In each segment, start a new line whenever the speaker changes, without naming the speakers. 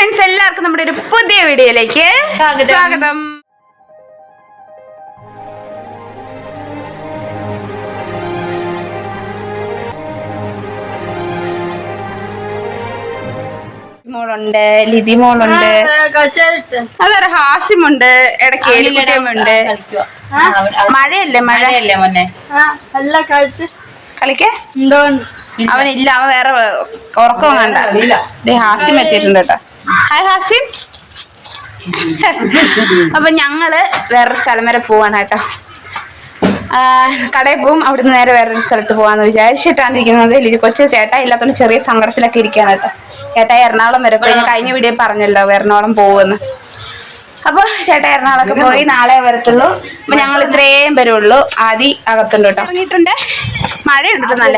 Friends എല്ലാവർക്കും നമ്മുടെ ഒരു പുതിയ വീഡിയോയിലേക്ക്
സ്വാഗതം.
മോളുണ്ട് ലിതി മോളുണ്ട്. അതൊരു ഹാസ്യമുണ്ട് ഇടയ്ക്ക് എലിക്കുട്ടിയമ്മയുണ്ട് മഴയല്ലേ മഴ?
മഴയല്ലേ മോനെ.
കളിക്കേ? അവനില്ല അവൻ വേറെ ഉറക്കം കണ്ട. ദേ ഹാസ്യം എത്തിയിട്ടുണ്ട് കേട്ടോ. ഹായ് ഹാസിൻ. അപ്പൊ ഞങ്ങൾ വേറൊരു സ്ഥലം വരെ പോവാണ് കേട്ടോ കടയിൽ പോവും അവിടുന്ന് നേരെ വേറൊരു സ്ഥലത്ത് പോവാന്ന് വിചാരിച്ചിട്ടാണ് ഇരിക്കുന്നത് കൊച്ചു ചേട്ടാ ഇല്ലാത്തോണ്ട് ചെറിയ സങ്കടത്തിലൊക്കെ ഇരിക്കുകയാണ് കേട്ടോ ചേട്ടാ എറണാകുളം വരെ പോയി. കഴിഞ്ഞ വീഡിയോ പറഞ്ഞല്ലോ എറണാകുളം പോവുമെന്ന് അപ്പൊ ചേട്ടാ എറണാകുളമൊക്കെ പോയി നാളെ വരത്തുള്ളൂ. അപ്പൊ ഞങ്ങൾ ഇത്രയും പേരുള്ളൂ ആദി അകത്തുണ്ട് കേട്ടോ. ഇറങ്ങിയിട്ടുണ്ട് മഴയുണ്ട് നല്ല.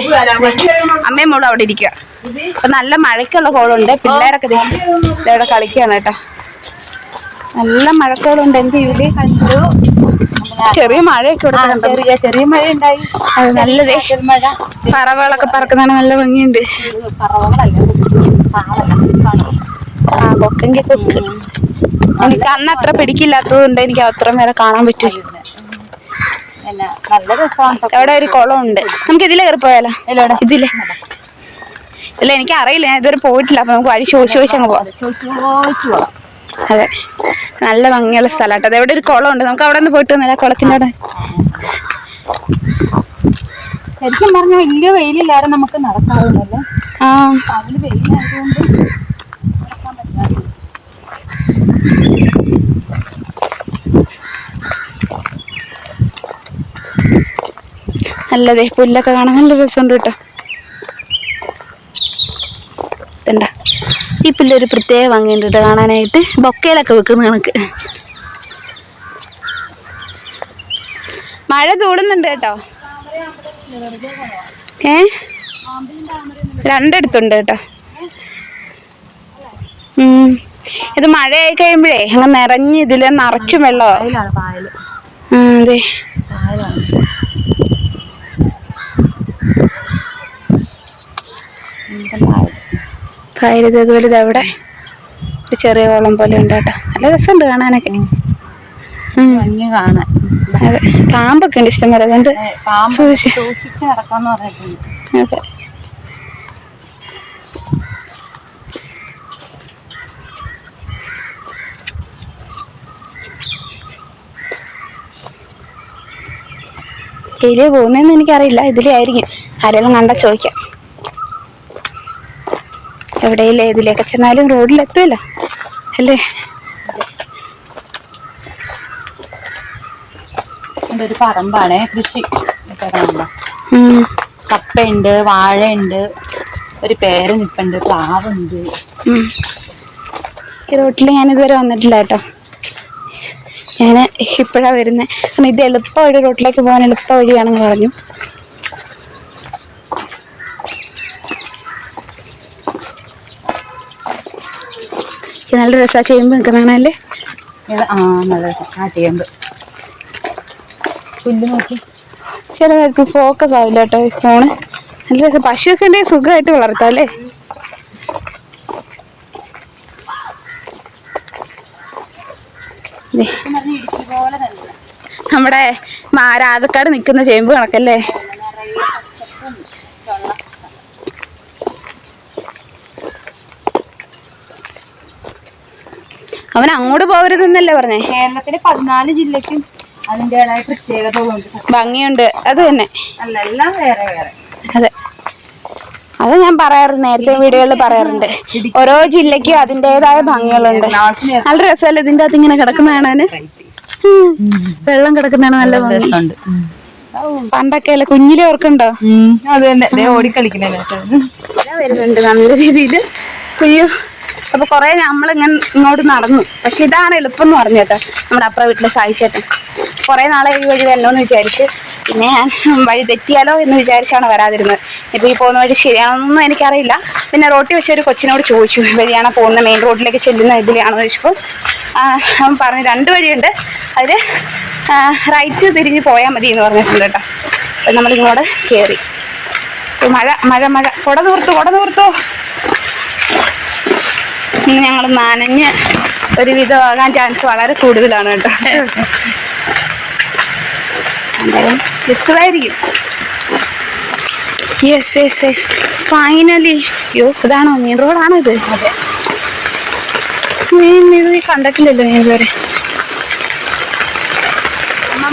അമ്മയും മോളും അവിടെ ഇരിക്കുക അപ്പൊ നല്ല മഴയ്ക്കുള്ള കോളുണ്ട്. പിള്ളേരൊക്കെ ഇവിടെ കളിക്കാണ് കേട്ടോ. നല്ല മഴക്കോളുണ്ട്. എന്ത് ഇവിടെ കണ്ടു. ചെറിയ മഴയൊക്കെ
ചെറിയ ചെറിയ മഴ ഉണ്ടായി
അത് നല്ലതേ.
മഴ.
പറവകളൊക്കെ പറക്കുന്നതാണ് നല്ല ഭംഗിയുണ്ട്. ആ കൊക്കെങ്കിൽ കൊക്ക് എനിക്ക് അന്ന് അത്ര പിടിക്കില്ലാത്തതുകൊണ്ട് എനിക്ക് അത്രയും വരെ കാണാൻ
പറ്റില്ല
അവിടെ ഒരു കുളമുണ്ട്. നമുക്ക് ഇതിലേ കയറി പോയാലോ ഇതിലെ. ഇല്ല എനിക്ക് അറിയില്ല ഞാൻ ഇതുവരെ പോയിട്ടില്ല. അപ്പൊ നമുക്ക് വഴി ചോദിച്ചു ചോദിച്ചു അങ്ങ് പോവാം. അതെ. നല്ല ഭംഗിയുള്ള സ്ഥലമാട്ടോ അത് എവിടെ ഒരു കുളം ഉണ്ട് നമുക്ക് അവിടെ നിന്ന് പോയിട്ട് വന്നില്ല കുളത്തിന്റെ അവിടെ.
ശരിക്കും പറഞ്ഞ വലിയ വെയിലില്ലാതെ നമുക്ക് നടക്കാവുന്നല്ലേ
ആ.
വെയിലായതുകൊണ്ട്
നല്ലതേ പുല്ലൊക്കെ കാണാൻ നല്ല രസമുണ്ട് കേട്ടോ ഇതണ്ട ഈ ഒരു പ്രത്യേക ഭംഗിയുണ്ട് കേട്ടോ കാണാനായിട്ട്. ബൊക്കയിലൊക്കെ വെക്കുന്ന കണക്ക്. മഴ തൂടുന്നുണ്ട് കേട്ടോ. ഏ? രണ്ടിടത്തുണ്ട് കേട്ടോ. ഇത് മഴയായി കഴിയുമ്പോഴേ അങ്ങ് നിറഞ്ഞ് ഇതിൽ നിറച്ചും വെള്ളമോ. അതെ.
പായലാണ്
കായലിത് അതുപോലെ ഇത് അവിടെ ഒരു ചെറിയ കോളം പോലെ ഉണ്ട് കേട്ടോ. നല്ല രസമുണ്ട് കാണാനൊക്കെ.
ഭംഗി കാണാൻ.
അതെ. പാമ്പൊക്കെ ഉണ്ട് ഇഷ്ടം പോലെ അതുകൊണ്ട് അതെ. എലിയെ പോകുന്നതെന്ന് എനിക്കറിയില്ല. ഇതിലേ ആയിരിക്കും. ആരെങ്കിലും കണ്ടാ ചോദിക്കാം. എവിടെയില്ല ഇതിലേക്ക് ചെന്നാലും റോഡിലെത്തുമല്ലോ അല്ലേ?
ഒരു പറമ്പാണ്. കൃഷി കപ്പയുണ്ട് വാഴയുണ്ട് ഒരു പേര നിപ്പുണ്ട് പ്ലാവുണ്ട്.
ഈ റോട്ടിൽ ഞാൻ ഇതുവരെ വന്നിട്ടില്ല കേട്ടോ. ഞാൻ ഇപ്പോഴാണ് വരുന്നത് കാരണം ഇത് എളുപ്പ വഴി റോട്ടിലേക്ക് പോകാൻ എളുപ്പ വഴിയാണെന്ന് പറഞ്ഞു. നല്ല രസ ചെയ്യുമ്പോൾ നിൽക്കുന്നതാണല്ലേ
ആ നല്ല കാട്ടിയമ്പ് പുല്ല് നോക്കി.
ചില നേരത്ത് ഫോക്കസ് ആവില്ല കേട്ടോ ഫോണ് നല്ല രസം. പശുവൊക്കെ ഉണ്ടെങ്കിൽ സുഖമായിട്ട് വളർത്താം അല്ലേ? നമ്മുടെ മാരാതക്കാട് നിൽക്കുന്ന ചേമ്പ് കണക്കല്ലേ? അവൻ അങ്ങോട്ട് പോകരുതെന്നല്ലേ പറഞ്ഞേ?
കേരളത്തിലെ പതിനാല് ജില്ലക്കും അതിന്റെതായ പ്രത്യേകതകളുണ്ട്
ഭംഗിയുണ്ട്. അത് തന്നെ.
അല്ല എല്ലാം വേറെ വേറെ.
അതെ. അത് ഞാൻ പറയാറുണ്ട് നേരത്തെ വീടുകളിൽ പറയാറുണ്ട്. ഓരോ ജില്ലക്കും അതിന്റെതായ ഭംഗികളുണ്ട്. നല്ല രസമല്ലേ ഇതിന്റെ അകത്ത് ഇങ്ങനെ കിടക്കുന്ന കാണാന്? വെള്ളം കിടക്കുന്നതാണ് നല്ല
രസമുണ്ട്.
പണ്ടൊക്കെ അല്ലേ കുഞ്ഞിലെ ഓർക്കുണ്ടോ
അത് തന്നെ. ദേ ഓടിക്കളിക്കണേ
വരുന്നുണ്ട് നല്ല രീതിയിൽ അയ്യോ. അപ്പൊ കൊറേ നമ്മളിങ്ങനെ ഇങ്ങോട്ട് നടന്നു. പക്ഷെ ഇതാണ് എളുപ്പം എന്ന് പറഞ്ഞു കേട്ടോ നമ്മുടെ അപ്പുറ വീട്ടിലെ സായിച്ചേട്ടൻ കുറെ നാളെ ഈ വഴി വരണോന്ന് വിചാരിച്ച്. പിന്നെ ഞാൻ വഴി തെറ്റിയാലോ എന്ന് വിചാരിച്ചാണ് വരാതിരുന്നത്. ഇപ്പൊ ഈ പോകുന്ന വഴി ശരിയാണെന്നൊന്നും എനിക്കറിയില്ല. പിന്നെ റോട്ടിൽ വെച്ച ഒരു കൊച്ചിനോട് ചോദിച്ചു "ഈ വഴിയാണോ പോകുന്ന മെയിൻ റോഡിലേക്ക് ചെല്ലുന്ന ഇതിലാണോ? ചോദിച്ചപ്പോൾ അവൻ പറഞ്ഞു രണ്ട് വഴിയുണ്ട്. അതിൽ റൈറ്റ് തിരിഞ്ഞ് പോയാൽ മതി എന്ന് പറഞ്ഞിട്ടുണ്ട് കേട്ടോ. അപ്പം നമ്മളിങ്ങോട്ട് കയറി മഴ മഴ മഴ. കുട നിർത്തു കുട ഞങ്ങൾ നനഞ്ഞ് ഒരുവിധമാകാൻ ചാൻസ് വളരെ കൂടുതലാണ് കേട്ടോ. എന്തായാലും എത്തുമായിരിക്കും yes yes yes finally yo ഇതാണോ മെയിൻ റോഡാണോ ഇത്? മെയിൻ മെയിൻ കണ്ടിട്ടില്ലല്ലോ ഞാൻ ഇതുവരെ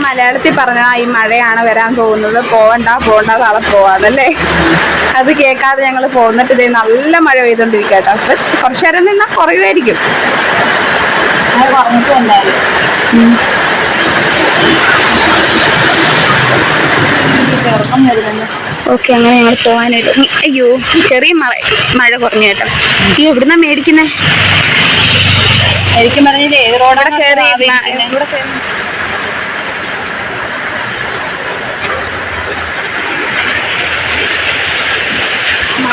മലയാളത്തിൽ പറഞ്ഞാൽ ഈ മഴയാണ് വരാൻ പോകുന്നത്. പോകണ്ട പോകണ്ട നാളെ പോവാന്നല്ലേ? അത് കേൾക്കാതെ ഞങ്ങൾ പോന്നിട്ട് ഇതേ നല്ല മഴ പെയ്തോണ്ടിരിക്കുക കേട്ടോ. അപ്പൊ കുറച്ചു നേരം നിന്നാൽ കുറയുമായിരിക്കും
എന്തായാലും
ഓക്കെ അങ്ങനെ ഞങ്ങൾ പോകാനായിട്ട് അയ്യോ ചെറിയ മഴ മഴ കുറഞ്ഞു കേട്ടോ. അയ്യോ എവിടുന്നാ മേടിക്കുന്നേ?
ശരിക്കും പറഞ്ഞില്ലേ? ഏത് റോഡാണ്
കയറി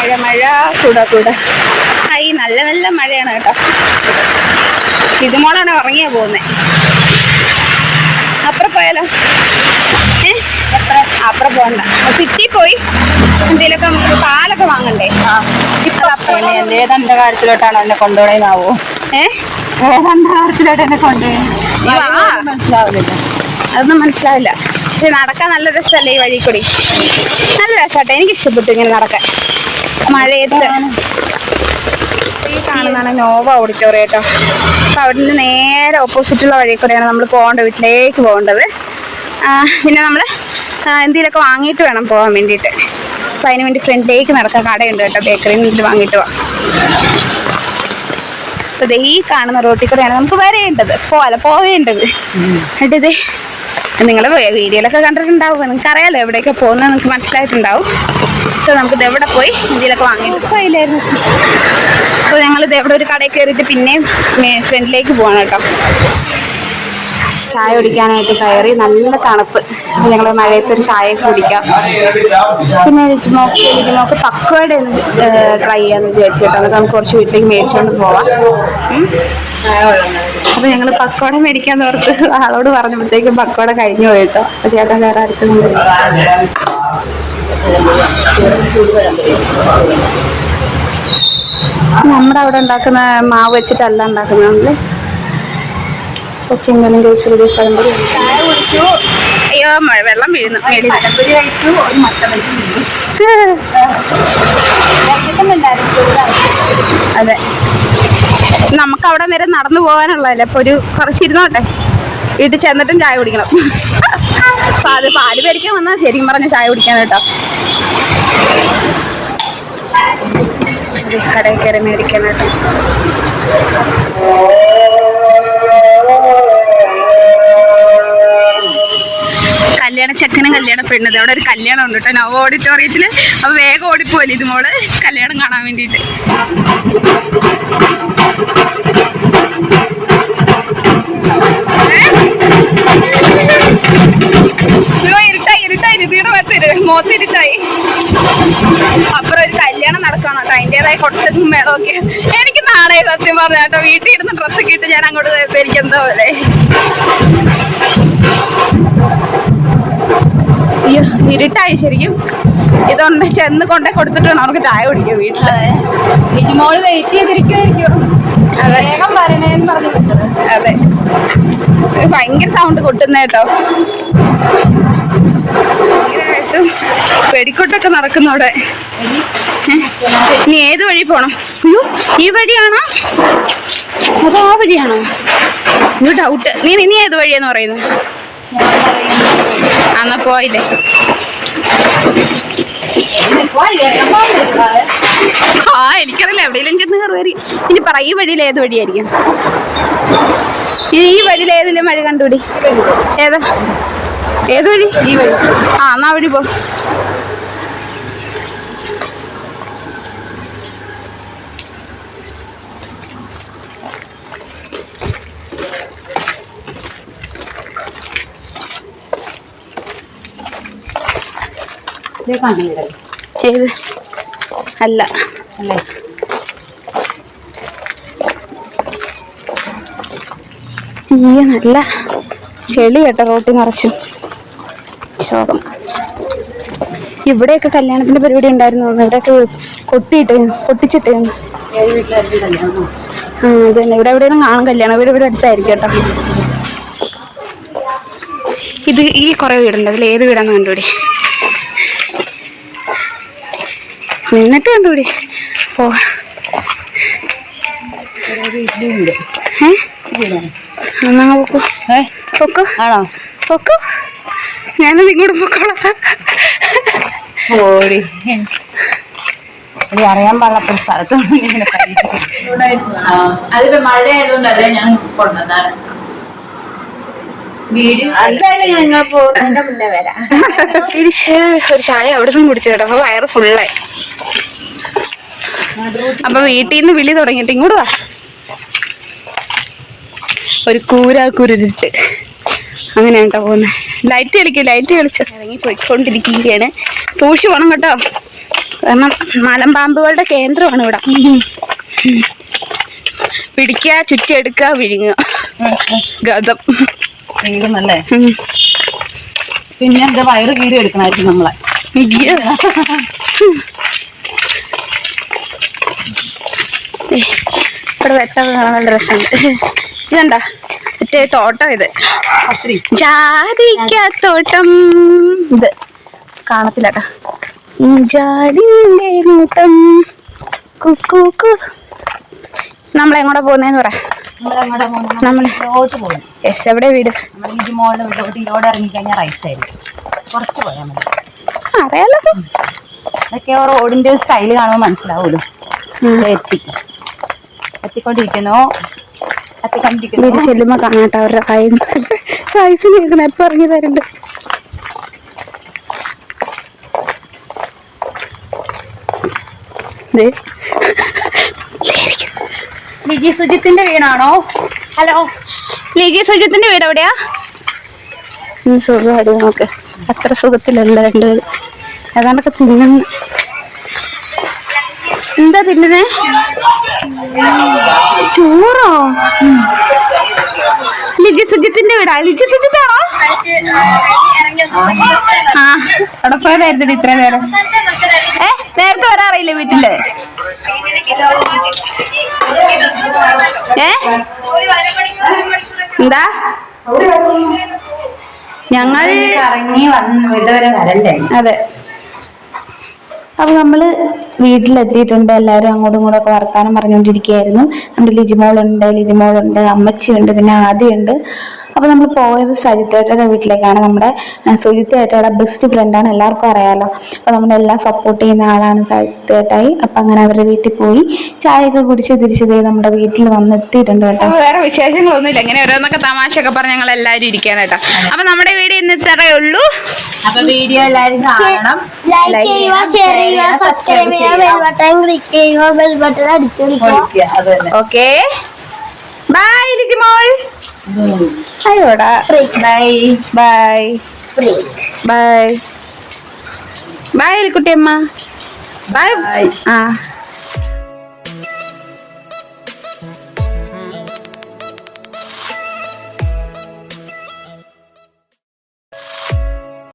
മഴ മഴ കൂടെ കൂടെ ആയി നല്ല നല്ല മഴയാണ് കേട്ടോ. ഇതുമോളാണ് ഉറങ്ങിയാ പോകുന്നത് അപ്പുറം പോയാലോ? ഏ? അപ്പുറം പോകണ്ട. സിറ്റി പോയി. എന്തേലൊക്കെ നമുക്ക് പാലൊക്കെ വാങ്ങണ്ടേ? ഇപ്പൊ
ഏതാണ്ട് കാര്യത്തിലോട്ടാണ് എന്നെ കൊണ്ടുപോകണേന്നാവോ
ഏ?
ഏതാണ്ട് കാര്യത്തിലോട്ട് എന്നെ കൊണ്ടുപോയി.
അതൊന്നും മനസ്സിലാവില്ല. പക്ഷെ നടക്കാൻ നല്ല രസമല്ലേ ഈ വഴി കൂടി? നല്ല രസമാട്ടെ എനിക്ക് ഇഷ്ടപ്പെട്ടു ഇങ്ങനെ നടക്കാൻ. മഴയത്ത് ഈ കാണുന്നതാണ് നോവ ഓഡിറ്റോറിയം കേട്ടോ അപ്പൊ അവിടെ നിന്ന് നേരെ ഓപ്പോസിറ്റുള്ള വഴി കൂടെയാണ് നമ്മൾ പോകേണ്ടത് വീട്ടിലേക്ക് പോകേണ്ടത്. പിന്നെ നമ്മൾ എന്തെങ്കിലുമൊക്കെ വാങ്ങിയിട്ട് വേണം പോകാൻ വേണ്ടിയിട്ട്. അപ്പോൾ അതിന് വേണ്ടി ഫ്രണ്ടിലേക്ക് നടക്കാൻ കടയുണ്ട് കേട്ടോ. ബേക്കറിയിൽ നിന്ന് വാങ്ങിയിട്ട് പോവാം. അപ്പോൾ ദേ ഈ കാണുന്ന റോട്ടിൽ കൂടെയാണ് നമുക്ക് വരേണ്ടത്. പോവാല? പോവേണ്ടത്. എന്നിട്ട് നിങ്ങൾ വീഡിയോയിലൊക്കെ കണ്ടിട്ടുണ്ടാവും. നിങ്ങൾക്ക് അറിയാലോ എവിടെയൊക്കെ പോകുന്നത് നിങ്ങൾക്ക് മനസ്സിലായിട്ടുണ്ടാവും. സോ നമുക്ക് ഇത് എവിടെ പോയി? ഇതിലൊക്കെ വാങ്ങിയിട്ട്. പോയില്ലായിരുന്നു. അപ്പോൾ ഞങ്ങൾ ഇത് എവിടെ ഒരു കടയിൽ കയറിയിട്ട് പിന്നെയും ഫ്രണ്ടിലേക്ക് പോകണം കേട്ടോ. ചായ കുടിക്കാനായിട്ട് കയറി നല്ല തണുപ്പ്. ഞങ്ങൾ മഴയത്ത് ഒരു ചായ കുടിക്കാം. പിന്നെ ലിജുമോക്ക് പക്വയുടെ ഒന്ന് ട്രൈ ചെയ്യാന്ന് വിചാരിച്ചു കേട്ടോ. എന്നിട്ട് നമുക്ക് കുറച്ച് വീട്ടിലേക്ക് മേടിച്ചുകൊണ്ട് പോവാം. ഉം. അപ്പൊ ഞങ്ങൾ പക്കോട മേടിക്കാൻ ഓർത്ത് ആളോട് പറഞ്ഞപ്പോഴത്തേക്കും പക്കോട കഴിഞ്ഞു പോയിട്ടോ. ചേട്ടൻ വേറെ അടുത്ത് നമ്മുടെ അവിടെ ഉണ്ടാക്കുന്ന മാവ് വെച്ചിട്ടല്ല ഉണ്ടാക്കുന്നത് ഓക്കെ എന്തെങ്കിലും അയ്യോ വെള്ളം വീഴുന്നു മേളിൽ
പഴംപൊരി കഴിച്ചു ഒരു മട്ട കഴിച്ചു
അതെ നമുക്ക് അവിടെ വരെ നടന്നു പോകാനുള്ളതല്ലേ? അപ്പൊ ഒരു കുറച്ചിരുന്നോട്ടെ വീട്ടിൽ ചെന്നിട്ടും ചായ കുടിക്കണം. പാൽ പാൽ പേരിക്കാൻ വന്നാൽ ശരിക്കും പറഞ്ഞ ചായ കുടിക്കാൻ കേട്ടോ. അതെ, കടയിൽ കയറി കല്യാണ ചെക്കനും കല്യാണ പെണ്ണത് അവിടെ ഒരു കല്യാണം ഉണ്ട് കേട്ടോ. നവ ഓഡിറ്റോറിയത്തിൽ. അപ്പൊ വേഗം ഓടിപ്പോലെ ഇത് മോൾ? കല്യാണം കാണാൻ വേണ്ടിയിട്ട്. ഇതിയുടെ പത്ത് മോത്തിരുട്ടായി അപ്പുറം ഒരു കല്യാണം നടക്കണം കേട്ടോ. അതിന്റെതായ കൊട്ടത്തും മേളമൊക്കെ. എനിക്ക് നാളെ സത്യം പറഞ്ഞ കേട്ടോ വീട്ടിൽ ഇരുന്ന് ഡ്രസ്സൊക്കെ ഇട്ട് ഞാൻ അങ്ങോട്ട് എനിക്ക് എന്താ പോലെ. അയ്യോ ഇരുട്ടായി ശരിക്കും. ഇതൊന്ന് ചെന്ന് കൊണ്ടേ കൊടുത്തിട്ട് വേണം. അവർക്ക് ചായ കുടിക്കും എനിക്ക്
മോൾ വെയിറ്റ് ചെയ്തിരിക്കുമായിരിക്കും വേഗം വരണേന്ന് പറഞ്ഞു വിട്ടത്.
അതെ. ഭയങ്കര സൗണ്ട് കൊട്ടുന്ന കേട്ടോ. വെടിക്കൊട്ടൊക്കെ നടക്കുന്ന അവിടെ ഇനി ഏത് വഴി പോണം? അയ്യോ ഈ വഴിയാണോ? അതോ ആ വഴിയാണോ? ഇനി ഡൗട്ട് നീ ഇനി ഏത് വഴിയാന്ന് പറയുന്നത് അന്നാ പോയില്ലേ. ആ എനിക്കറിയില്ല. എവിടെയെങ്കിലും ചെന്ന് കയറി. ഇനി പറ ഈ വഴിയിൽ ഏത് വഴിയായിരിക്കും? ഈ വഴിയിൽ ഏതിലും വഴി കണ്ടുപിടി? ഏതാ? ഏത് വഴി? ഈ വഴി. ആ എന്നാ വഴി പോ. ഏത്? അല്ല.
അല്ലേ?
ഈ നല്ല ചെളി കേട്ടോ റോട്ടിൽ നിറച്ചും. ശോകം ഇവിടെയൊക്കെ കല്യാണത്തിന്റെ പരിപാടി ഉണ്ടായിരുന്നു. ഇവിടെയൊക്കെ കൊട്ടിയിട്ട് കൊട്ടിച്ചിട്ട്. ആ ഇത് ഇവിടെ എവിടെയൊന്നും കാണും കല്യാണം. വീട് ഇവിടെ അടുത്തായിരിക്കും കേട്ടോ. ഇത് ഈ കുറേ വീടുണ്ട്. അതിൽ ഏത് വീടാന്ന് കണ്ടുപിടി. നിന്നിട്ട് കണ്ടുപിടി. ഓ ഏ? എന്നാ പൊക്കോ പൊക്കോ
ആണോ?
പൊക്കോ ഞാനത് ഇങ്ങോട്ട് പൊക്കോളാം.
ഓടി അറിയാൻ പാടില്ല ഒരു സ്ഥലത്തോണ്ട് ഇങ്ങനെ
അതിപ്പോ മഴ ആയതുകൊണ്ടല്ലേ ഞാൻ
തിരിച്ച് ഒരു ചായ അവിടെ നിന്ന് കുടിച്ചു കേട്ടോ അപ്പൊ വയറ് ഫുള്ളായി അപ്പൊ വീട്ടിൽ നിന്ന് വിളി തുടങ്ങിയിട്ട് ഇങ്ങോട്ട് വാ. ഒരു കൂരാ കുരുരിട്ട് അങ്ങനെയാണ് കേട്ടോ പോകുന്നത് ലൈറ്റ് കളിക്കുക ലൈറ്റ് കളിച്ച്. ഇറങ്ങി പോയിക്കൊണ്ടിരിക്കുകയാണ്. സൂക്ഷിച്ചു പോണം കേട്ടോ. കാരണം മലമ്പാമ്പുകളുടെ കേന്ദ്രമാണ് ഇവിടെ. പിടിക്കുക ചുറ്റിയെടുക്കുക വിഴുങ്ങുക. ഗതം.
തീരുന്നല്ലേ
ഉം.
പിന്നെ എന്താ വയറ് കീറി എടുക്കണായിരിക്കും നമ്മളെ
അയ്യോ. ഏ, ഇവിടെ വെട്ടം കാണാൻ രസമുണ്ട് ഇതെന്താ? മറ്റേ തോട്ടം ഇത്. ജാതിക്കത്തോട്ടം. ഇത്. കാണത്തില്ല ജാതിന്റെ നോട്ടം കുക്കു നമ്മളെങ്ങോട്ടാ പോകുന്നതെന്ന് പറ.
നമ്മൾ
യെസ് എവിടെ വീട്? അറിയാലോ.
റോഡിന്റെ സ്റ്റൈൽ കാണുമ്പോൾ മനസ്സിലാവുമല്ലോ.
ഉം.
ദേ എത്തി എത്തിക്കൊണ്ടിരിക്കുന്നു എത്തിക്കൊണ്ടിരിക്കുന്നു
വീട് ചെല്ലുമ്പോ കാണാട്ടോ അവരുടെ കൈ. സൈസ് കേൾക്കുന്ന എപ്പോ ഇറങ്ങി തരുന്നുണ്ട്
ലിജി സുജിത്തിന്റെ വീടാണോ? ഹലോ.
ലിജി സുജിത്തിന്റെ വീട് എവിടെയാ? സുഖമായിട്ട് നോക്ക് അത്ര സുഖത്തിലല്ല രണ്ട് ഏതാണ്ടൊക്കെ തിന്നുന്നു എന്താ തിന്നുന്നേ? ചോറോ? ലിജി സുജിത്തിന്റെ വീടാ. ലിജി സുജിത്താണോ? ആ അവിടെ പോയതായിരുന്നു ഇത്ര നേരം. ഏ നേരത്തെ വരാറില്ല വീട്ടിൽ? ഏ? എന്താ? ഞങ്ങൾ
ഇറങ്ങി വന്ന് ഇതുവരെ വരണ്ടേ?
അതെ. അപ്പൊ നമ്മൾ വീട്ടിലെത്തിയിട്ടുണ്ട്. എല്ലാവരും അങ്ങോട്ടും ഇങ്ങോട്ടും ഒക്കെ വർത്താനം പറഞ്ഞുകൊണ്ടിരിക്കുകയായിരുന്നു. നമ്മുടെ ലിജിമോളുണ്ട് ലിജിമോളുണ്ട് അമ്മച്ചിയുണ്ട് പിന്നെ ആദ്യമുണ്ട് അപ്പൊ നമ്മൾ പോയത് സജിത്തേട്ടയുടെ വീട്ടിലേക്കാണ്. നമ്മുടെ സുജിത്തേട്ടയുടെ ബെസ്റ്റ് ഫ്രണ്ടാണ് എല്ലാവർക്കും അറിയാലോ. അപ്പൊ എല്ലാം സപ്പോർട്ട് ചെയ്യുന്ന ആളാണ് സജിത്തേട്ടായി. അപ്പൊ അങ്ങനെ അവരുടെ വീട്ടിൽ പോയി ചായയൊക്കെ കുടിച്ച് തിരിച്ചു പോയി നമ്മുടെ വീട്ടിൽ വന്നെത്തിയിട്ടുണ്ട് കേട്ടോ. വേറെ വിശേഷങ്ങളൊന്നുമില്ല. ഇങ്ങനെ ഓരോന്നൊക്കെ തമാശയൊക്കെ പറഞ്ഞ് ഞങ്ങൾ എല്ലാവരും ഇരിക്കാൻ കേട്ടോ. അപ്പൊ നമ്മുടെ വീട് ഇന്ന് ഇത്രയേ ഉള്ളൂ.
അപ്പൊ വീഡിയോ എല്ലാവരും കാണണം.
ലൈക്ക് ചെയ്യുക ഷെയർ ചെയ്യുക സബ്സ്ക്രൈബ് ചെയ്യുക ബെൽ ബട്ടൺ ക്ലിക്ക് ചെയ്യുക ബെൽ ബട്ടൺ അടിച്ചു
ഓക്കെ ബൈ ലിജിമോൾ അയ്യോടാ bye bye bye bye Kuttiyamma bye ആ